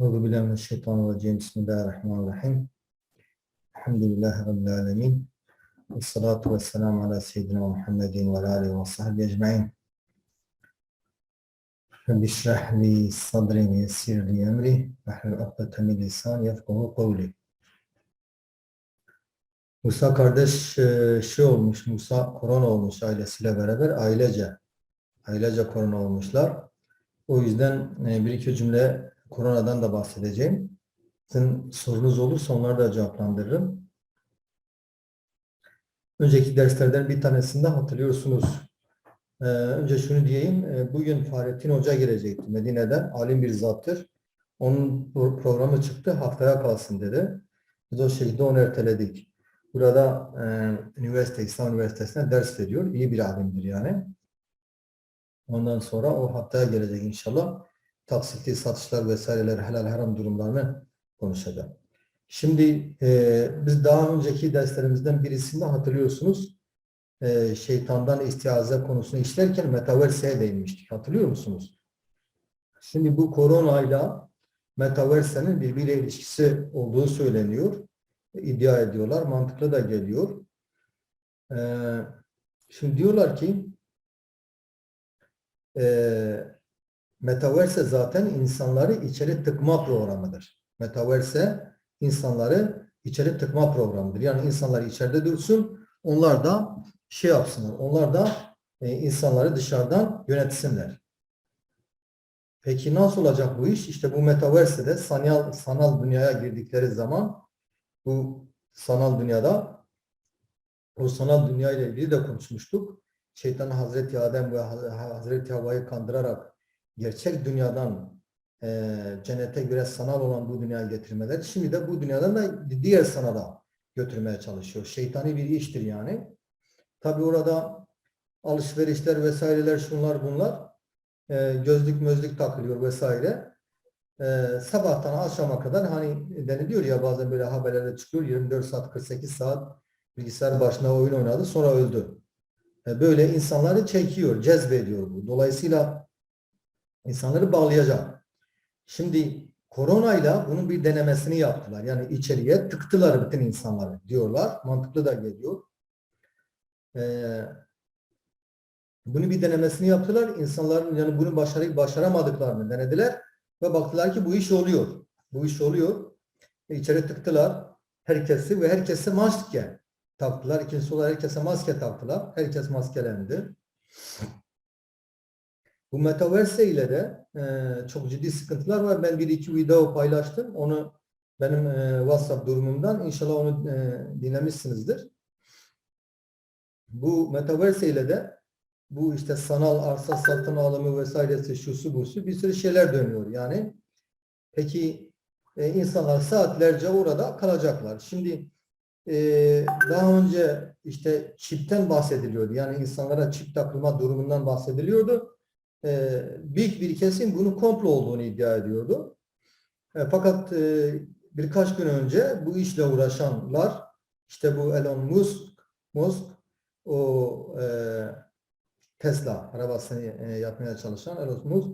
Euzu billahi mineşşeytanirracim. Bismillahirrahmanirrahim. Elhamdülillahi rabbil alamin. Ve salatu vesselam ala seyyidina Muhammedin ve alihi ve sahbihi ecmaîn. Rabbi şrah li sadri ve yessir li emri ve hlul ukdete min lisani yefkahu kavli. Musa kardeş e, şey olmuş, Musa korona olmuş ailesiyle beraber ailece. Ailece korona olmuşlar. O yüzden e, bir iki cümle koronadan da bahsedeceğim. Sizin sorunuz olursa onları da cevaplandırırım. Önceki derslerden bir tanesinde hatırlıyorsunuz. Ee, önce şunu diyeyim, e, bugün Fahrettin Hoca gelecekti Medine'den, alim bir zattır. Onun pro- programı çıktı, haftaya kalsın dedi. Biz o şekilde onu erteledik. Burada e, üniversite, İslam Üniversitesi'ne ders veriyor. İyi bir alimdir yani. Ondan sonra o haftaya gelecek inşallah. Taksitli satışlar vesaireler, helal haram durumlarını konuşacak. Şimdi e, biz daha önceki derslerimizden birisinde hatırlıyorsunuz e, şeytandan istiaze konusunu işlerken metaverse'ye değinmiştik. Hatırlıyor musunuz? Şimdi bu koronayla metaverse'nin birbiriyle ilişkisi olduğu söyleniyor. iddia ediyorlar. Mantıklı da geliyor. E, şimdi diyorlar ki e, Metaverse zaten insanları içeri tıkma programıdır. Metaverse insanları içeri tıkma programıdır. Yani insanlar içeride dursun, onlar da şey yapsınlar, onlar da e, insanları dışarıdan yönetsinler. Peki nasıl olacak bu iş? İşte bu Metaverse'de sanal, sanal dünyaya girdikleri zaman bu sanal dünyada o sanal dünya ile ilgili de konuşmuştuk. Şeytan Hazreti Adem ve Hazreti Havva'yı kandırarak gerçek dünyadan e, cennete göre sanal olan bu dünyaya getirmeler. Şimdi de bu dünyadan da diğer sanala götürmeye çalışıyor. Şeytani bir iştir yani. Tabi orada alışverişler vesaireler şunlar bunlar e, gözlük mözlük takılıyor vesaire. E, sabahtan akşama kadar hani deniliyor ya bazen böyle haberlerde çıkıyor 24 saat 48 saat bilgisayar başına oyun oynadı sonra öldü. E, böyle insanları çekiyor, cezbediyor bu. Dolayısıyla insanları bağlayacak. Şimdi koronayla bunun bir denemesini yaptılar. Yani içeriye tıktılar bütün insanları diyorlar. Mantıklı da geliyor. Ee, bunu bir denemesini yaptılar. İnsanların yani bunu başarıp başaramadıklarını denediler ve baktılar ki bu iş oluyor. Bu iş oluyor. E, içeri tıktılar herkesi ve herkese maske taktılar. İkincisi olarak herkese maske taktılar. Herkes maskelendi. Bu Metaverse ile de e, çok ciddi sıkıntılar var. Ben bir iki video paylaştım. Onu benim e, WhatsApp durumumdan inşallah onu e, dinlemişsinizdir. Bu Metaverse ile de bu işte sanal arsa satın alımı vesairesi şusu busu bir sürü şeyler dönüyor yani. Peki e, insanlar saatlerce orada kalacaklar. Şimdi e, daha önce işte çipten bahsediliyordu. Yani insanlara çip takılma durumundan bahsediliyordu e, büyük bir kesim bunun komplo olduğunu iddia ediyordu. E, fakat e, birkaç gün önce bu işle uğraşanlar işte bu Elon Musk, Musk o e, Tesla arabasını e, yapmaya çalışan Elon Musk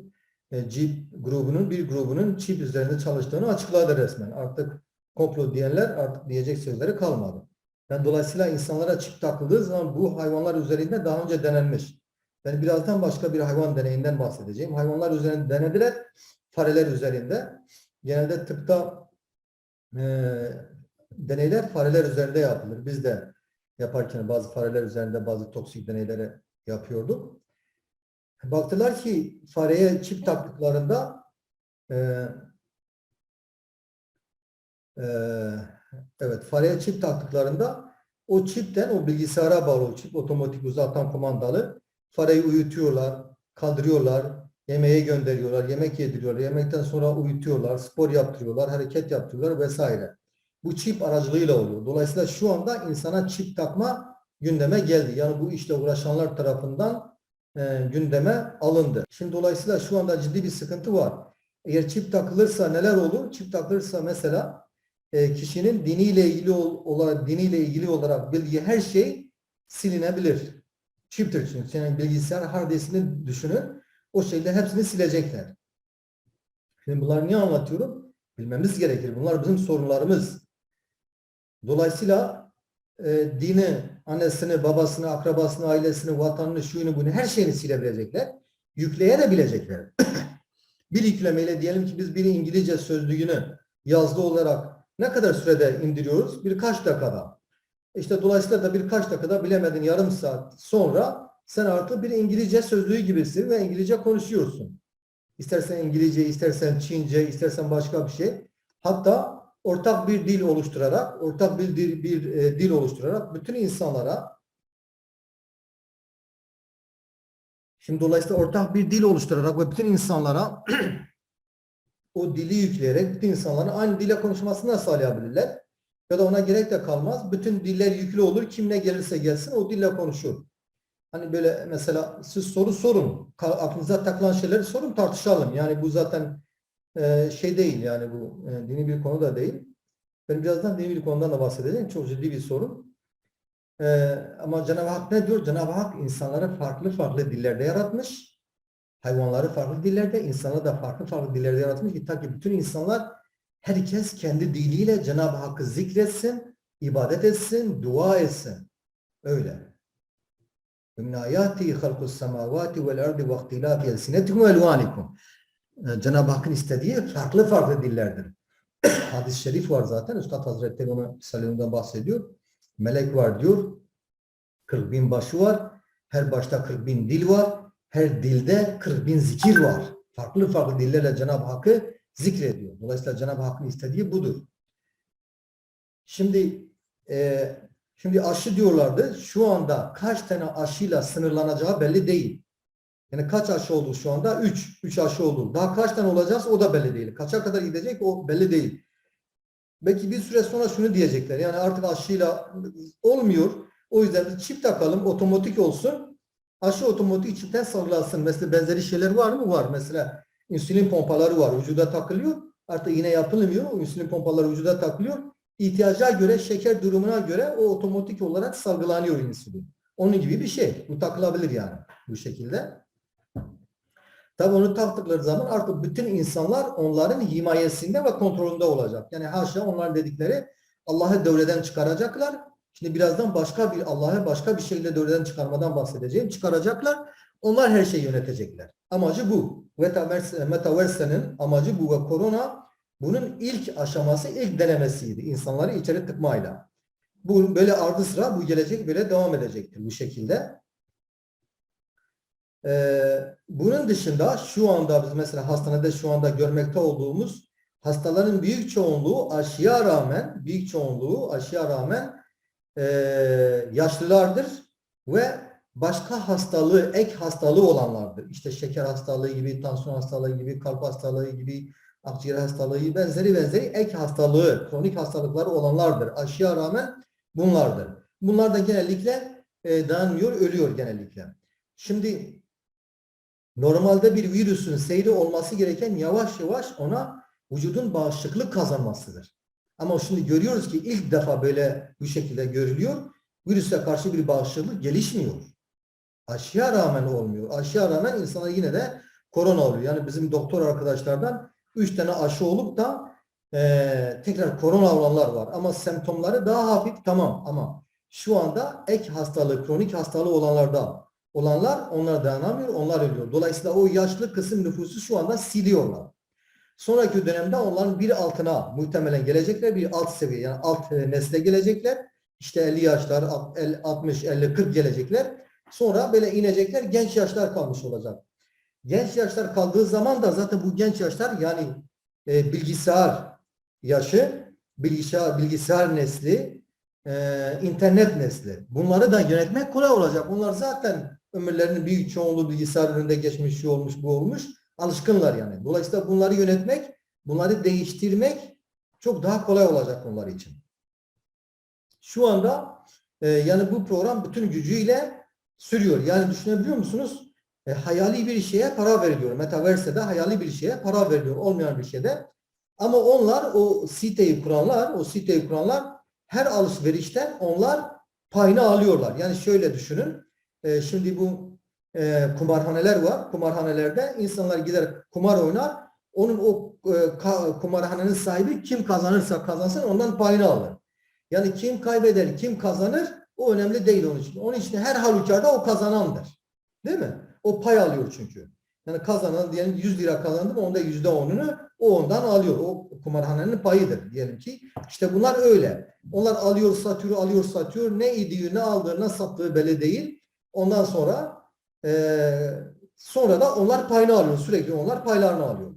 e, Jeep grubunun bir grubunun çip üzerinde çalıştığını açıkladı resmen. Artık komplo diyenler artık diyecek sözleri kalmadı. Yani dolayısıyla insanlara çip takıldığı zaman bu hayvanlar üzerinde daha önce denenmiş. Ben birazdan başka bir hayvan deneyinden bahsedeceğim. Hayvanlar üzerinde denediler, fareler üzerinde. Genelde tıpta e, deneyler fareler üzerinde yapılır. Biz de yaparken bazı fareler üzerinde bazı toksik deneyleri yapıyorduk. Baktılar ki fareye çip taktıklarında e, e, evet fareye çip taktıklarında o çipten o bilgisayara bağlı o çip otomatik uzaktan kumandalı fareyi uyutuyorlar, kaldırıyorlar, yemeğe gönderiyorlar, yemek yediriyorlar, yemekten sonra uyutuyorlar, spor yaptırıyorlar, hareket yaptırıyorlar vesaire. Bu çip aracılığıyla oluyor. Dolayısıyla şu anda insana çip takma gündeme geldi. Yani bu işle uğraşanlar tarafından e, gündeme alındı. Şimdi dolayısıyla şu anda ciddi bir sıkıntı var. Eğer çip takılırsa neler olur? Çip takılırsa mesela e, kişinin diniyle ilgili olarak diniyle ilgili olarak bildiği her şey silinebilir chip'tir çünkü. Yani bilgisayar hard düşünün. O şekilde hepsini silecekler. Şimdi bunları niye anlatıyorum? Bilmemiz gerekir. Bunlar bizim sorunlarımız. Dolayısıyla e, dini, annesini, babasını, akrabasını, ailesini, vatanını, şuyunu, bunu her şeyini silebilecekler. Yükleyebilecekler. bir yüklemeyle diyelim ki biz bir İngilizce sözlüğünü yazılı olarak ne kadar sürede indiriyoruz? Birkaç dakikada. İşte dolayısıyla da birkaç dakikada bilemedin yarım saat sonra sen artık bir İngilizce sözlüğü gibisin ve İngilizce konuşuyorsun. İstersen İngilizce, istersen Çince, istersen başka bir şey. Hatta ortak bir dil oluşturarak, ortak bir dil, bir e, dil oluşturarak bütün insanlara şimdi dolayısıyla ortak bir dil oluşturarak ve bütün insanlara o dili yükleyerek bütün insanların aynı dile konuşmasını da sağlayabilirler. Ya da ona gerek de kalmaz. Bütün diller yüklü olur. Kim ne gelirse gelsin o dille konuşur. Hani böyle mesela siz soru sorun. Aklınıza takılan şeyleri sorun tartışalım. Yani bu zaten e, şey değil yani bu e, dini bir konu da değil. Ben birazdan dini bir konudan da bahsedeceğim. Çok ciddi bir sorun. E, ama Cenab-ı Hak ne diyor? Cenab-ı Hak insanları farklı farklı dillerde yaratmış. Hayvanları farklı dillerde, insanları da farklı farklı dillerde yaratmış ki ta ki bütün insanlar herkes kendi diliyle Cenab-ı Hakk'ı zikretsin, ibadet etsin, dua etsin. Öyle. وَمِنْ آيَاتِهِ خَلْقُ السَّمَاوَاتِ وَالْاَرْضِ وَاخْتِلَافِ أَلْسِنَتِكُمْ وَاَلْوَانِكُمْ Ee, Cenab-ı Hakk'ın istediği farklı farklı dillerdir. Hadis-i şerif var zaten. Üstad Hazretleri onu Salim'den bahsediyor. Melek var diyor. 40 bin başı var. Her başta 40 bin dil var. Her dilde 40 bin zikir var. Farklı farklı dillerle Cenab-ı Hakk'ı zikrediyor. Dolayısıyla Cenab-ı Hakk'ın istediği budur. Şimdi e, şimdi aşı diyorlardı. Şu anda kaç tane aşıyla sınırlanacağı belli değil. Yani kaç aşı oldu şu anda? 3. 3 aşı oldu. Daha kaç tane olacağız o da belli değil. Kaça kadar gidecek o belli değil. Belki bir süre sonra şunu diyecekler. Yani artık aşıyla olmuyor. O yüzden çip takalım, otomatik olsun. Aşı otomatik çipten salgılansın. Mesela benzeri şeyler var mı? Var. Mesela insülin pompaları var. Vücuda takılıyor. Artık yine yapılmıyor. İnsülin pompaları vücuda takılıyor. İhtiyaca göre, şeker durumuna göre o otomatik olarak salgılanıyor insülin. Onun gibi bir şey. Bu takılabilir yani bu şekilde. Tabi onu taktıkları zaman artık bütün insanlar onların himayesinde ve kontrolünde olacak. Yani haşa onlar dedikleri Allah'ı devreden çıkaracaklar. Şimdi birazdan başka bir Allah'ı başka bir şekilde devreden çıkarmadan bahsedeceğim. Çıkaracaklar. Onlar her şeyi yönetecekler. Amacı bu. Metaverse- Metaverse'nin amacı bu ve korona bunun ilk aşaması, ilk denemesiydi. İnsanları içeri tıkmayla. Bu böyle ardı sıra bu gelecek böyle devam edecektir bu şekilde. Ee, bunun dışında şu anda biz mesela hastanede şu anda görmekte olduğumuz hastaların büyük çoğunluğu aşıya rağmen büyük çoğunluğu aşıya rağmen e, yaşlılardır ve başka hastalığı, ek hastalığı olanlardır. İşte şeker hastalığı gibi, tansiyon hastalığı gibi, kalp hastalığı gibi, akciğer hastalığı benzeri benzeri ek hastalığı, kronik hastalıkları olanlardır. Aşıya rağmen bunlardır. Bunlar da genellikle e, dayanmıyor, ölüyor genellikle. Şimdi normalde bir virüsün seyri olması gereken yavaş yavaş ona vücudun bağışıklık kazanmasıdır. Ama şimdi görüyoruz ki ilk defa böyle bu şekilde görülüyor. Virüse karşı bir bağışıklık gelişmiyor. Aşıya rağmen olmuyor. Aşıya rağmen insana yine de korona oluyor. Yani bizim doktor arkadaşlardan 3 tane aşı olup da eee, tekrar korona olanlar var. Ama semptomları daha hafif tamam ama şu anda ek hastalığı, kronik hastalığı olanlarda olanlar onlar dayanamıyor, onlar ölüyor. Dolayısıyla o yaşlı kısım nüfusu şu anda siliyorlar. Sonraki dönemde onların bir altına muhtemelen gelecekler, bir alt seviye yani alt e, nesle gelecekler. İşte 50 yaşlar, alt- el- 60, 50, 40 gelecekler. Sonra böyle inecekler, genç yaşlar kalmış olacak. Genç yaşlar kaldığı zaman da zaten bu genç yaşlar yani e, bilgisayar yaşı, bilgisayar, bilgisayar nesli, e, internet nesli. Bunları da yönetmek kolay olacak. Bunlar zaten ömürlerinin büyük çoğunluğu bilgisayar önünde geçmiş, şu olmuş, bu olmuş. Alışkınlar yani. Dolayısıyla bunları yönetmek, bunları değiştirmek çok daha kolay olacak onlar için. Şu anda e, yani bu program bütün gücüyle sürüyor. Yani düşünebiliyor musunuz? E, hayali bir şeye para veriliyor. Metaverse'de hayali bir şeye para veriliyor. Olmayan bir şeyde. Ama onlar o siteyi kuranlar, o siteyi kuranlar her alışverişten onlar payını alıyorlar. Yani şöyle düşünün. E, şimdi bu e, kumarhaneler var. Kumarhanelerde insanlar gider kumar oynar. Onun o e, ka- kumarhanenin sahibi kim kazanırsa kazansın ondan payını alır. Yani kim kaybeder, kim kazanır o önemli değil onun için. Onun için her halükarda o kazanandır. Değil mi? O pay alıyor çünkü. Yani kazanan diyelim 100 lira kazandı mı onda yüzde onunu o ondan alıyor. O kumarhanenin payıdır diyelim ki. İşte bunlar öyle. Onlar alıyor satıyor, alıyor satıyor. Ne idiği, ne aldığı, ne sattığı belli değil. Ondan sonra eee sonra da onlar payını alıyor. Sürekli onlar paylarını alıyor.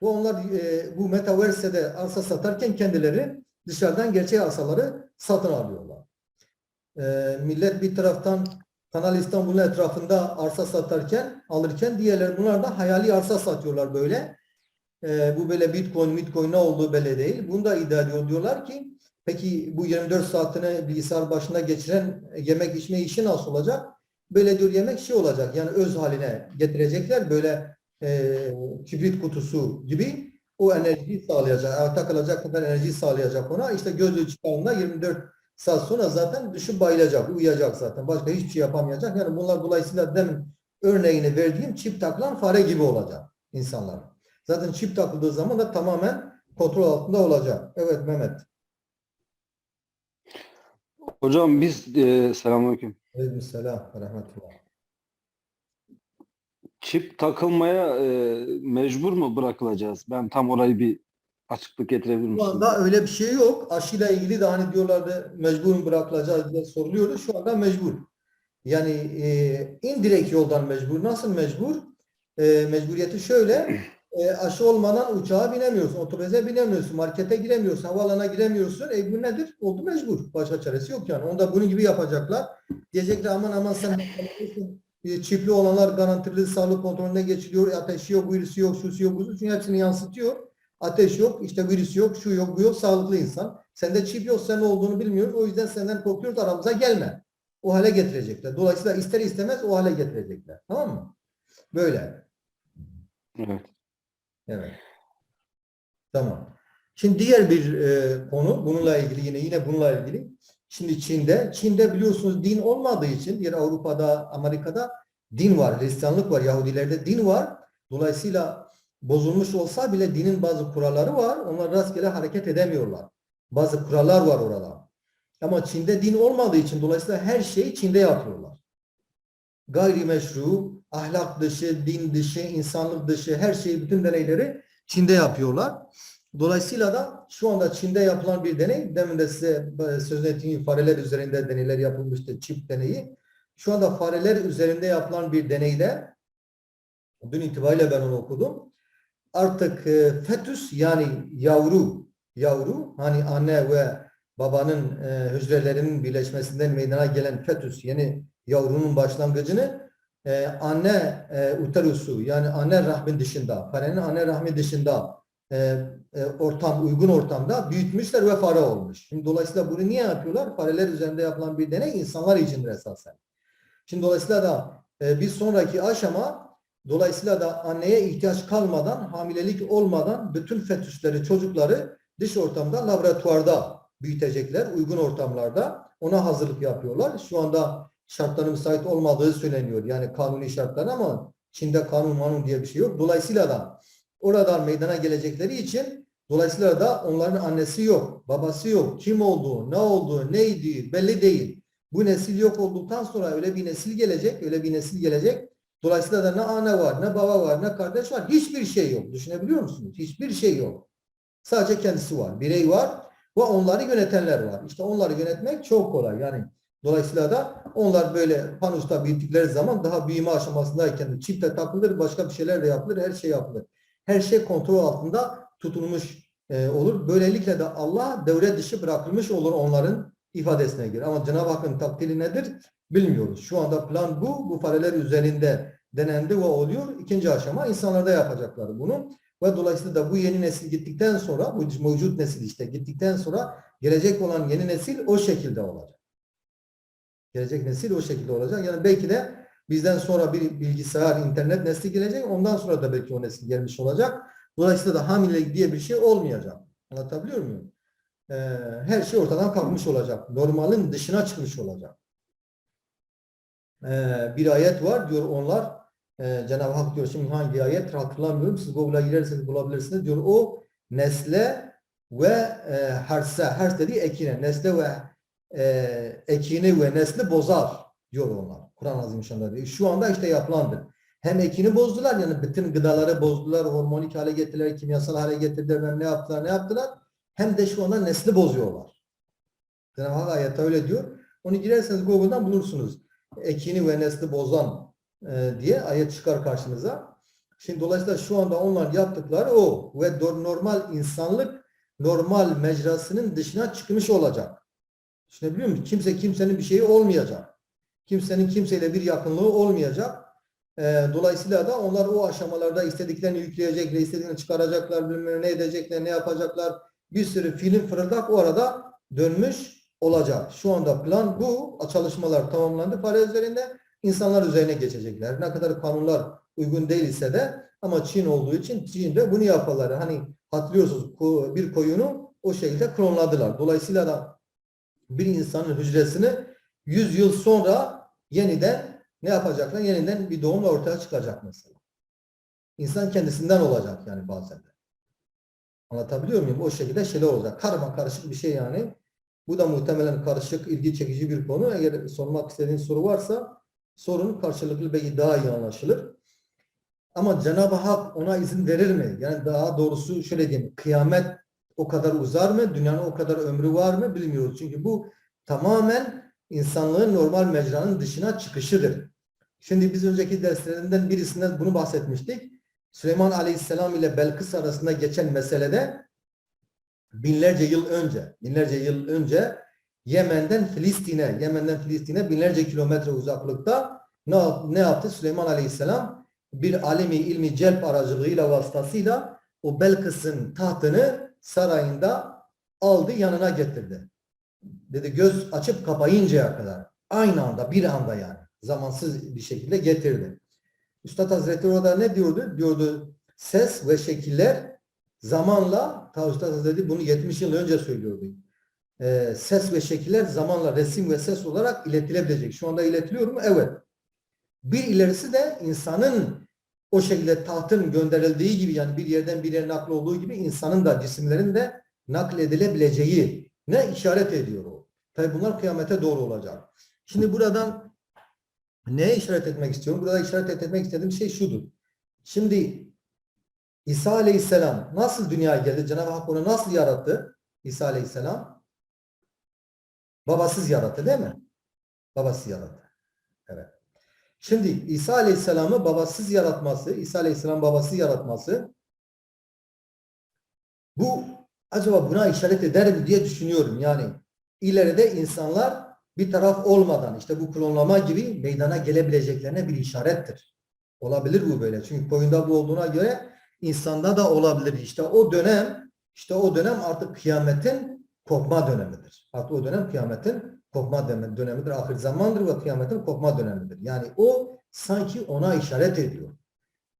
Bu onlar eee, bu metaverse'de arsa satarken kendileri dışarıdan gerçek arsaları satın alıyorlar. Eee, millet bir taraftan Kanal İstanbul'un etrafında arsa satarken, alırken diğerleri bunlar da hayali arsa satıyorlar böyle. Ee, bu böyle bitcoin, bitcoin ne olduğu belli değil. Bunu da iddia ediyor. Diyorlar ki peki bu 24 saatini bilgisayar başında geçiren yemek içme işi nasıl olacak? Böyle diyor yemek şey olacak yani öz haline getirecekler böyle e, kibrit kutusu gibi o enerjiyi sağlayacak. Ayakta kalacak kadar enerji sağlayacak ona. İşte gözü çıkardığında 24 saat sonra zaten düşüp bayılacak, uyuyacak zaten. Başka hiçbir şey yapamayacak. Yani bunlar dolayısıyla demin örneğini verdiğim çip takılan fare gibi olacak insanlar. Zaten çip takıldığı zaman da tamamen kontrol altında olacak. Evet Mehmet. Hocam biz e, selamünaleyküm. Aleykümselam ve rahmetullah. Çip takılmaya e, mecbur mu bırakılacağız? Ben tam orayı bir açıklık getirebilir Şu misiniz? anda öyle bir şey yok. Aşıyla ilgili de hani diyorlardı mecbur mu bırakılacağız diye soruluyordu. Şu anda mecbur. Yani e, indirekt yoldan mecbur. Nasıl mecbur? E, mecburiyeti şöyle. E, aşı olmadan uçağa binemiyorsun, otobüse binemiyorsun, markete giremiyorsun, havaalanına giremiyorsun. E bu nedir? Oldu mecbur. Başka çaresi yok yani. Onda bunun gibi yapacaklar. Diyecekler aman aman sen e, çipli olanlar garantili sağlık kontrolüne geçiliyor. Ateşi yok, virüsü yok, şusu yok, busu. Çünkü hepsini yansıtıyor. Ateş yok, işte virüs yok, şu yok, bu yok, sağlıklı insan. Sende çip yok, sen ne olduğunu bilmiyoruz. O yüzden senden korkuyoruz, aramıza gelme. O hale getirecekler. Dolayısıyla ister istemez o hale getirecekler. Tamam mı? Böyle. Evet. Evet. Tamam. Şimdi diğer bir e, konu bununla ilgili yine yine bununla ilgili. Şimdi Çin'de, Çin'de biliyorsunuz din olmadığı için diğer Avrupa'da, Amerika'da din var, Hristiyanlık var, Yahudilerde din var. Dolayısıyla bozulmuş olsa bile dinin bazı kuralları var. Onlar rastgele hareket edemiyorlar. Bazı kurallar var orada. Ama Çin'de din olmadığı için dolayısıyla her şeyi Çin'de yapıyorlar. Gayrimeşru, ahlak dışı, din dışı, insanlık dışı her şeyi, bütün deneyleri Çin'de yapıyorlar. Dolayısıyla da şu anda Çin'de yapılan bir deney, demin de size e, sözünü ettiğim fareler üzerinde deneyler yapılmıştı, çip deneyi. Şu anda fareler üzerinde yapılan bir deneyde, dün itibariyle ben onu okudum. Artık e, fetüs yani yavru, yavru hani anne ve babanın e, hücrelerinin birleşmesinden meydana gelen fetüs, yani yavrunun başlangıcını e, anne uterusu yani anne rahmin dışında, farenin anne rahmi dışında ortam, uygun ortamda büyütmüşler ve fare olmuş. Şimdi dolayısıyla bunu niye yapıyorlar? Fareler üzerinde yapılan bir deney insanlar içindir esasen. Şimdi dolayısıyla da bir sonraki aşama dolayısıyla da anneye ihtiyaç kalmadan, hamilelik olmadan bütün fetüsleri, çocukları dış ortamda, laboratuvarda büyütecekler, uygun ortamlarda. Ona hazırlık yapıyorlar. Şu anda şartların müsait olmadığı söyleniyor. Yani kanuni şartlar ama Çin'de kanun manun diye bir şey yok. Dolayısıyla da oradan meydana gelecekleri için dolayısıyla da onların annesi yok, babası yok, kim olduğu, ne olduğu, neydi belli değil. Bu nesil yok olduktan sonra öyle bir nesil gelecek, öyle bir nesil gelecek. Dolayısıyla da ne anne var, ne baba var, ne kardeş var. Hiçbir şey yok. Düşünebiliyor musunuz? Hiçbir şey yok. Sadece kendisi var. Birey var ve onları yönetenler var. İşte onları yönetmek çok kolay. Yani dolayısıyla da onlar böyle panusta büyüttükleri zaman daha büyüme aşamasındayken çifte takılır, başka bir şeyler de yapılır, her şey yapılır. Her şey kontrol altında tutulmuş e, olur. Böylelikle de Allah devre dışı bırakılmış olur onların ifadesine göre. Ama Cenab-ı Hakk'ın takdiri nedir bilmiyoruz. Şu anda plan bu. Bu fareler üzerinde denendi ve oluyor. İkinci aşama insanlarda yapacakları bunu. Ve dolayısıyla da bu yeni nesil gittikten sonra, bu mevcut nesil işte gittikten sonra gelecek olan yeni nesil o şekilde olacak. Gelecek nesil o şekilde olacak. Yani belki de bizden sonra bir bilgisayar, internet nesli gelecek. Ondan sonra da belki o nesil gelmiş olacak. Dolayısıyla da hamilelik diye bir şey olmayacak. Anlatabiliyor muyum? Ee, her şey ortadan kalkmış olacak. Normalin dışına çıkmış olacak. Ee, bir ayet var diyor onlar e, Cenab-ı Hak diyor şimdi hangi ayet hatırlamıyorum. Siz Google'a girerseniz bulabilirsiniz. Diyor o nesle ve e, herse, hers dediği ekine, nesle ve e, ekini ve nesli bozar diyor onlar. Kur'an Azimüşşan'da diyor. Şu anda işte yapılandır. Hem ekini bozdular yani bütün gıdaları bozdular, hormonik hale getirdiler, kimyasal hale getirdiler, ne yaptılar, ne yaptılar. Hem de şu anda nesli bozuyorlar. Cenab-ı Hak ayette öyle diyor. Onu girerseniz Google'dan bulursunuz. Ekini ve nesli bozan e, diye ayet çıkar karşınıza. Şimdi dolayısıyla şu anda onlar yaptıkları o ve normal insanlık normal mecrasının dışına çıkmış olacak. Düşünebiliyor musun? Kimse kimsenin bir şeyi olmayacak. Kimsenin kimseyle bir yakınlığı olmayacak. E, dolayısıyla da onlar o aşamalarda istediklerini yükleyecekler, istediklerini çıkaracaklar, bilmem ne edecekler, ne yapacaklar. Bir sürü film fırıldak o arada dönmüş olacak. Şu anda plan bu. Çalışmalar tamamlandı. Para üzerinde insanlar üzerine geçecekler. Ne kadar kanunlar uygun değil ise de ama Çin olduğu için Çin'de bunu yaparlar. Hani hatırlıyorsunuz bir koyunu o şekilde klonladılar. Dolayısıyla da bir insanın hücresini 100 yıl sonra yeniden ne yapacaklar? Yeniden bir doğumla ortaya çıkacak mesela. İnsan kendisinden olacak yani bazen de. Anlatabiliyor muyum? O şekilde şeyler olacak. Karma karışık bir şey yani. Bu da muhtemelen karışık, ilgi çekici bir konu. Eğer sormak istediğin soru varsa sorun karşılıklı belki daha iyi anlaşılır. Ama Cenab-ı Hak ona izin verir mi? Yani daha doğrusu şöyle diyeyim. Kıyamet o kadar uzar mı? Dünyanın o kadar ömrü var mı? Bilmiyoruz. Çünkü bu tamamen insanlığın normal mecranın dışına çıkışıdır. Şimdi biz önceki derslerinden birisinden bunu bahsetmiştik. Süleyman Aleyhisselam ile Belkıs arasında geçen meselede binlerce yıl önce, binlerce yıl önce Yemen'den Filistin'e, Yemen'den Filistin'e binlerce kilometre uzaklıkta ne, ne yaptı? Süleyman Aleyhisselam bir alemi ilmi celp aracılığıyla vasıtasıyla o Belkıs'ın tahtını sarayında aldı yanına getirdi. Dedi göz açıp kapayıncaya kadar. Aynı anda bir anda yani. Zamansız bir şekilde getirdi. Üstad Hazretleri orada ne diyordu? Diyordu ses ve şekiller zamanla ta Üstad Hazretleri bunu 70 yıl önce söylüyordu. Ee, ses ve şekiller zamanla resim ve ses olarak iletilebilecek. Şu anda iletiliyor mu? Evet. Bir ilerisi de insanın o şekilde tahtın gönderildiği gibi yani bir yerden bir yere nakl olduğu gibi insanın da cisimlerin de nakledilebileceği ne işaret ediyor o. Tabi bunlar kıyamete doğru olacak. Şimdi buradan neye işaret etmek istiyorum? Burada işaret etmek istediğim şey şudur. Şimdi İsa Aleyhisselam nasıl dünyaya geldi? Cenab-ı Hak onu nasıl yarattı? İsa Aleyhisselam babasız yarattı değil mi? Babasız yarattı. Evet. Şimdi İsa Aleyhisselam'ı babasız yaratması, İsa Aleyhisselam babasız yaratması bu acaba buna işaret eder mi diye düşünüyorum. Yani ileride insanlar bir taraf olmadan işte bu klonlama gibi meydana gelebileceklerine bir işarettir. Olabilir bu böyle. Çünkü koyunda bu olduğuna göre insanda da olabilir. İşte o dönem işte o dönem artık kıyametin kopma dönemidir. Artık o dönem kıyametin kopma dönem- dönemidir. Ahir zamandır ve kıyametin kopma dönemidir. Yani o sanki ona işaret ediyor.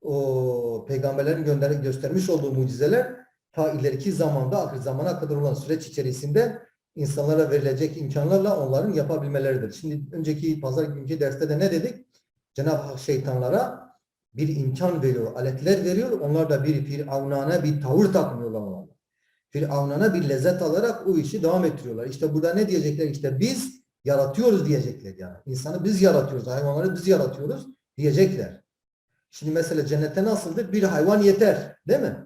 O peygamberlerin gönderip göstermiş olduğu mucizeler ta ileriki zamanda ahir zamana kadar olan süreç içerisinde insanlara verilecek imkanlarla onların yapabilmeleridir. Şimdi önceki pazar günkü derste de ne dedik? Cenab-ı Hak şeytanlara bir imkan veriyor, aletler veriyor. Onlar da bir firavunane bir tavır takmıyorlar onlarla. Firavunana bir lezzet alarak o işi devam ettiriyorlar. İşte burada ne diyecekler? İşte biz yaratıyoruz diyecekler yani. İnsanı biz yaratıyoruz, hayvanları biz yaratıyoruz diyecekler. Şimdi mesela cennette nasıldır? Bir hayvan yeter, değil mi?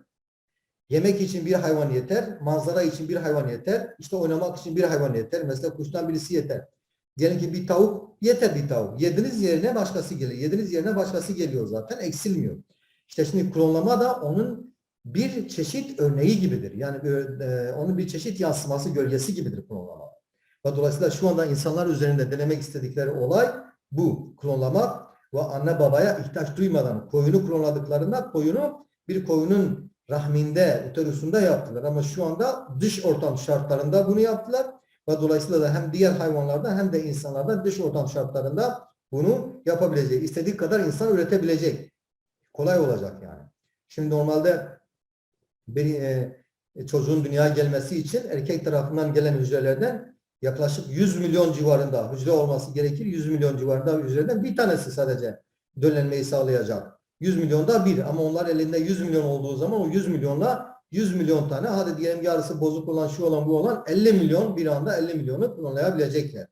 Yemek için bir hayvan yeter, manzara için bir hayvan yeter, işte oynamak için bir hayvan yeter. Mesela kuştan birisi yeter. Diyelim ki bir tavuk yeter bir tavuk. Yediniz yerine başkası geliyor. Yediniz yerine başkası geliyor zaten. Eksilmiyor. İşte şimdi klonlama da onun bir çeşit örneği gibidir. Yani e, onun bir çeşit yansıması, gölgesi gibidir klonlama. Ve dolayısıyla şu anda insanlar üzerinde denemek istedikleri olay bu. Klonlamak ve anne babaya ihtiyaç duymadan koyunu klonladıklarında koyunu bir koyunun rahminde, uterusunda yaptılar. Ama şu anda dış ortam şartlarında bunu yaptılar. Ve dolayısıyla da hem diğer hayvanlarda hem de insanlarda dış ortam şartlarında bunu yapabilecek. İstediği kadar insan üretebilecek. Kolay olacak yani. Şimdi normalde bir e, çocuğun dünyaya gelmesi için erkek tarafından gelen hücrelerden yaklaşık 100 milyon civarında hücre olması gerekir. 100 milyon civarında hücreden bir tanesi sadece döllenmeyi sağlayacak. 100 milyonda bir ama onlar elinde 100 milyon olduğu zaman o 100 milyonla 100 milyon tane hadi diyelim yarısı bozuk olan şu olan bu olan 50 milyon bir anda 50 milyonu kullanabilecekler.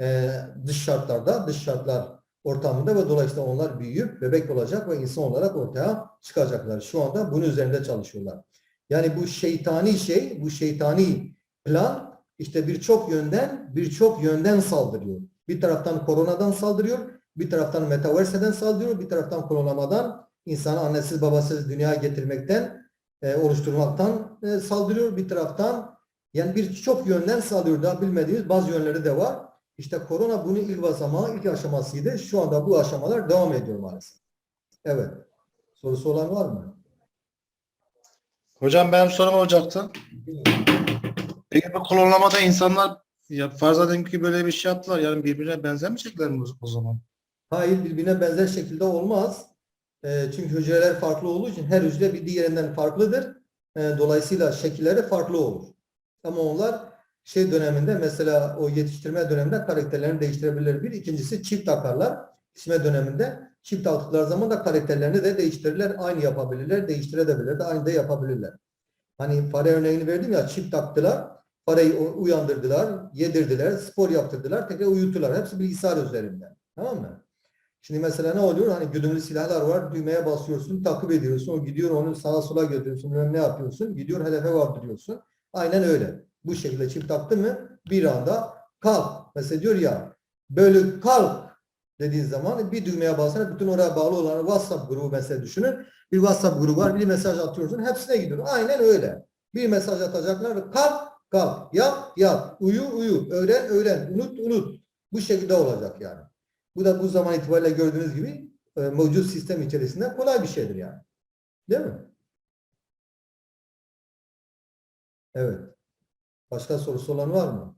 Ee, dış şartlarda dış şartlar ortamında ve dolayısıyla onlar büyüyüp bebek olacak ve insan olarak ortaya çıkacaklar. Şu anda bunun üzerinde çalışıyorlar. Yani bu şeytani şey, bu şeytani plan işte birçok yönden birçok yönden saldırıyor. Bir taraftan koronadan saldırıyor, bir taraftan metaverse'den saldırıyor, bir taraftan klonlamadan insanı annesiz babasız dünyaya getirmekten e, oluşturmaktan e, saldırıyor. Bir taraftan yani birçok yönden saldırıyor. Daha bilmediğimiz bazı yönleri de var. İşte korona bunun ilk basamağı, ilk aşamasıydı. Şu anda bu aşamalar devam ediyor maalesef. Evet. Sorusu olan var mı? Hocam benim sorum olacaktı. Peki bu klonlamada insanlar ya farz edelim ki böyle bir şey yaptılar. Yani birbirine benzemeyecekler mi o- zaman? Hayır, birbirine benzer şekilde olmaz. E, çünkü hücreler farklı olduğu için her hücre bir diğerinden farklıdır. E, dolayısıyla şekilleri farklı olur. Ama onlar şey döneminde mesela o yetiştirme döneminde karakterlerini değiştirebilirler. Bir, ikincisi çift takarlar. İsme döneminde çift taktıkları zaman da karakterlerini de değiştirirler. Aynı yapabilirler, değiştirebilirler de aynı da yapabilirler. Hani fare örneğini verdim ya çift taktılar. Fareyi uyandırdılar, yedirdiler, spor yaptırdılar, tekrar uyuttular. Hepsi bilgisayar üzerinden. Tamam mı? Şimdi mesela ne oluyor? Hani güdümlü silahlar var. Düğmeye basıyorsun, takip ediyorsun. O gidiyor onu sağa sola götürüyorsun. ne yapıyorsun? Gidiyor hedefe vardırıyorsun. Aynen öyle. Bu şekilde çift taktı mı bir anda kalk. Mesela diyor ya böyle kalk dediğin zaman bir düğmeye basarak bütün oraya bağlı olan WhatsApp grubu mesela düşünün. Bir WhatsApp grubu var. Bir mesaj atıyorsun. Hepsine gidiyor. Aynen öyle. Bir mesaj atacaklar. Kalk kalk. Yap yap. Uyu uyu. Öğren öğren. Unut unut. Bu şekilde olacak yani. Bu da bu zaman itibariyle gördüğünüz gibi e, mevcut sistem içerisinde kolay bir şeydir yani. Değil mi? Evet. Başka sorusu olan var mı?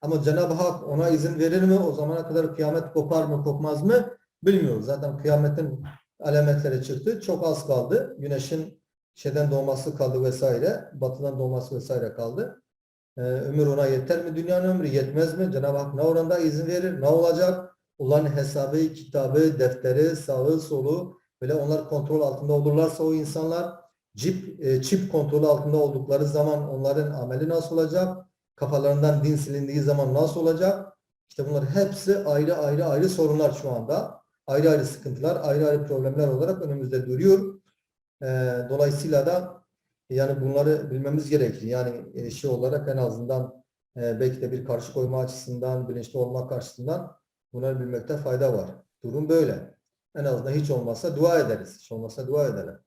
Ama Cenab-ı Hak ona izin verir mi? O zamana kadar kıyamet kopar mı kopmaz mı? Bilmiyoruz. Zaten kıyametin alametleri çıktı. Çok az kaldı. Güneşin şeyden doğması kaldı vesaire. Batıdan doğması vesaire kaldı. Ee, ömür ona yeter mi? Dünyanın ömrü yetmez mi? Cenab-ı Hak ne oranda izin verir? Ne olacak? Onların hesabı, kitabı, defteri, sağı, solu böyle onlar kontrol altında olurlarsa o insanlar cip, e, çip kontrolü altında oldukları zaman onların ameli nasıl olacak? Kafalarından din silindiği zaman nasıl olacak? İşte bunlar hepsi ayrı ayrı ayrı sorunlar şu anda. Ayrı ayrı sıkıntılar, ayrı ayrı problemler olarak önümüzde duruyor. E, dolayısıyla da yani bunları bilmemiz gerekir. Yani e, şey olarak en azından e, belki de bir karşı koyma açısından, bilinçli olmak açısından bunları bilmekte fayda var. Durum böyle. En azından hiç olmazsa dua ederiz. Hiç olmazsa dua edelim.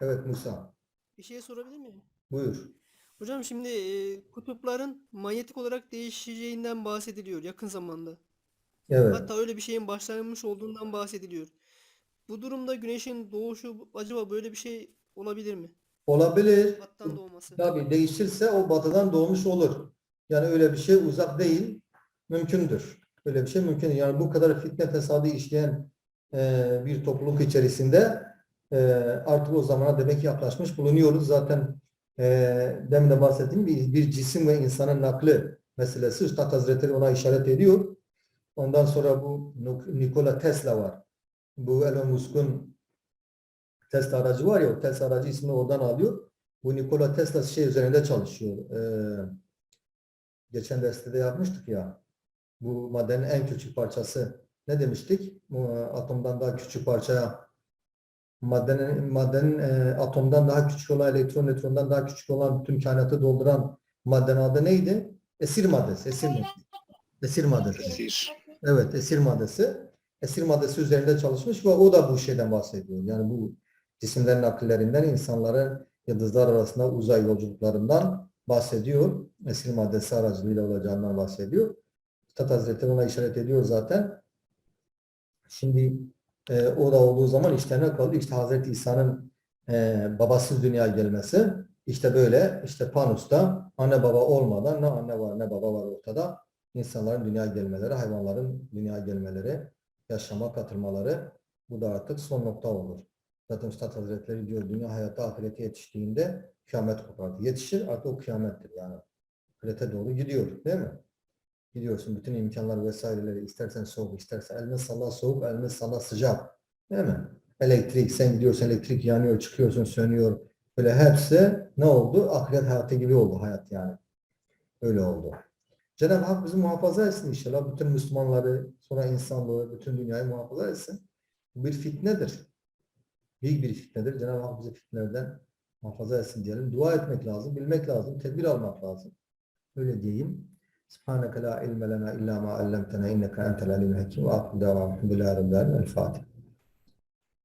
Evet Musa. Bir şey sorabilir miyim? Buyur. Hocam şimdi e, kutupların manyetik olarak değişeceğinden bahsediliyor yakın zamanda. Evet. Hatta öyle bir şeyin başlanmış olduğundan bahsediliyor. Bu durumda güneşin doğuşu acaba böyle bir şey olabilir mi? Olabilir. Battan doğması. Tabii değişirse o batıdan doğmuş olur. Yani öyle bir şey uzak değil. Mümkündür. Öyle bir şey mümkün. Yani bu kadar fitne fesadı işleyen e, bir topluluk içerisinde e, artık o zamana demek yaklaşmış bulunuyoruz. Zaten e, demin de bahsettiğim bir, bir cisim ve insanın nakli meselesi Üstad Hazretleri ona işaret ediyor. Ondan sonra bu Nikola Tesla var. Bu Elon Musk'un Tesla aracı var ya o Tesla aracı ismini oradan alıyor. Bu Nikola Tesla şey üzerinde çalışıyor. Ee, geçen derste de yapmıştık ya. Bu maddenin en küçük parçası ne demiştik? E, atomdan daha küçük parçaya maddenin maddenin e, atomdan daha küçük olan elektron nötrondan daha küçük olan bütün kainatı dolduran maddenin adı neydi? Esir maddesi. Esir maddesi. Esir maddesi. Evet, esir maddesi. Esir maddesi üzerinde çalışmış ve o da bu şeyden bahsediyor. Yani bu cisimlerin akıllerinden insanların yıldızlar arasında uzay yolculuklarından bahsediyor. Esir maddesi aracılığıyla olacağından bahsediyor. Üstad Hazretleri ona işaret ediyor zaten. Şimdi e, o da olduğu zaman işte ne kaldı? İşte Hazreti İsa'nın e, babasız dünyaya gelmesi. İşte böyle işte Panus'ta anne baba olmadan ne anne var ne baba var ortada. İnsanların dünyaya gelmeleri, hayvanların dünyaya gelmeleri, yaşama katılmaları bu da artık son nokta olur. Zaten Üstad Hazretleri diyor dünya hayatta ahirete yetiştiğinde kıyamet kopardı. Yetişir artık o kıyamettir yani. Ahirete doğru gidiyor değil mi? Gidiyorsun bütün imkanlar vesaireleri istersen soğuk istersen eline salla soğuk eline salla sıcak değil mi? elektrik, sen gidiyorsun elektrik yanıyor, çıkıyorsun, sönüyor. Böyle hepsi ne oldu? Ahiret hayatı gibi oldu hayat yani. Öyle oldu. Cenab-ı Hak bizi muhafaza etsin inşallah. Bütün Müslümanları, sonra insanlığı, bütün dünyayı muhafaza etsin. Bu bir fitnedir. Büyük bir fitnedir. Cenab-ı Hak bizi fitnelerden muhafaza etsin diyelim. Dua etmek lazım, bilmek lazım, tedbir almak lazım. Öyle diyeyim. سبحانك لا علم لنا إلا ما علمتنا إنك أنت العليم الحكيم وآخر دعوانا الحمد لله رب العالمين. الفاتحة.